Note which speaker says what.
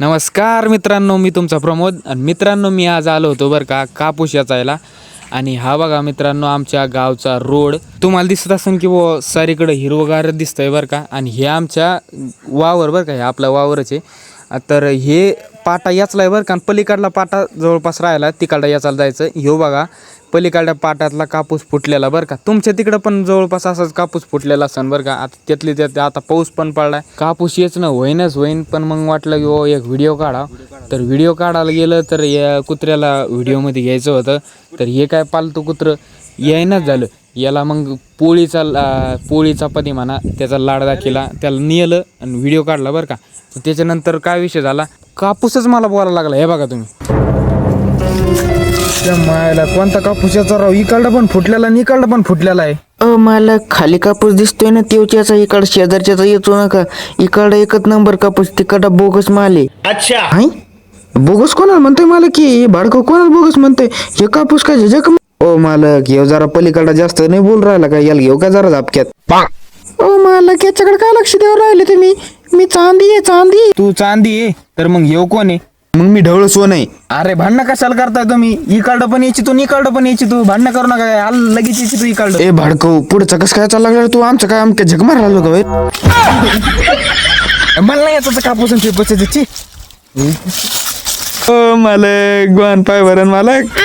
Speaker 1: नमस्कार मित्रांनो मी तुमचा प्रमोद. आणि मित्रांनो मी आज आलो होतो बरं का कापूस याचायला. आणि हा बघा मित्रांनो आमच्या गावचा रोड. तुम्हाला दिसत असेल की वो सारीकडे हिरवगार दिसतंय बरं का. आणि हे आमच्या वावर बरं का हे आपला वावरच आहे. तर हे पाटा याचला आहे बरं का. पलीकडला पाटा जवळपास राहिला तिकडला याचाला जायचं. ह्यो बघा पलीकडल्या पाटातला कापूस फुटलेला बरं का. तुमच्या तिकडं पण जवळपास असाच कापूस फुटलेला असन बरं का. आता त्यातली त्यात आता पाऊस पण पडलाय. कापूस येच ना होईनच होईन पण मग वाटलं की हो एक व्हिडिओ काढा. तर व्हिडिओ काढायला गेलं तर या कुत्र्याला व्हिडिओमध्ये घ्यायचं होतं. तर हे काय पालतू कुत्रं? येईनच झालं. याला मग पोळीचा ला- पोळी चपाती म्हणा त्याचा लाड दाखिला त्याला नेलं आणि व्हिडिओ काढला बरं का. तर त्याच्यानंतर काय विषय झाला? कापूसच मला बोलायला लागला हे बघा तुम्ही. मायला कोणता कापूस याचा राव? इकडला पण फुटलेला आणि इकडला पण फुटलेला आहे.
Speaker 2: अ मला खाली कापूस दिसतोय ना तेवच्याचा इकड शेजारच्याचा येतो नका इकडं एकच नंबर कापूस तिकडं बोगस माले.
Speaker 3: अच्छा.
Speaker 2: हाय बोगस कोणाला म्हणतोय मला की भाडकं कोणाला बोगस म्हणतोय? हे कापूस काय झक ओ मालक घेऊ जरा पलीकडं जास्त नाही बोल राहिला का? याला घेऊ का जरा झापक्यात? ओ मालक याच्याकडे काय लक्ष देऊ राहिले तुम्ही? मी चांदी आहे चांदी.
Speaker 1: तू चांदी आहे तर मग येऊ कोण आहे?
Speaker 2: मग मी ढवळ सोन आहे.
Speaker 1: अरे भांडणं कशाला करताय तुम्ही? इकडं पण यायची तू निकडं पण यायची तू. भांडणं करू नका काय? आलं लगेच यायची तू इकडं.
Speaker 2: ए भाडकं पुढचं कसं काय चालला लागला तू? आमचं काय आमच्या झक मार राहिलो का? बे?
Speaker 1: मला नाही याचा कापूस आणि ते बसायची.
Speaker 2: ओ मालक गोन पाय भरण मालक.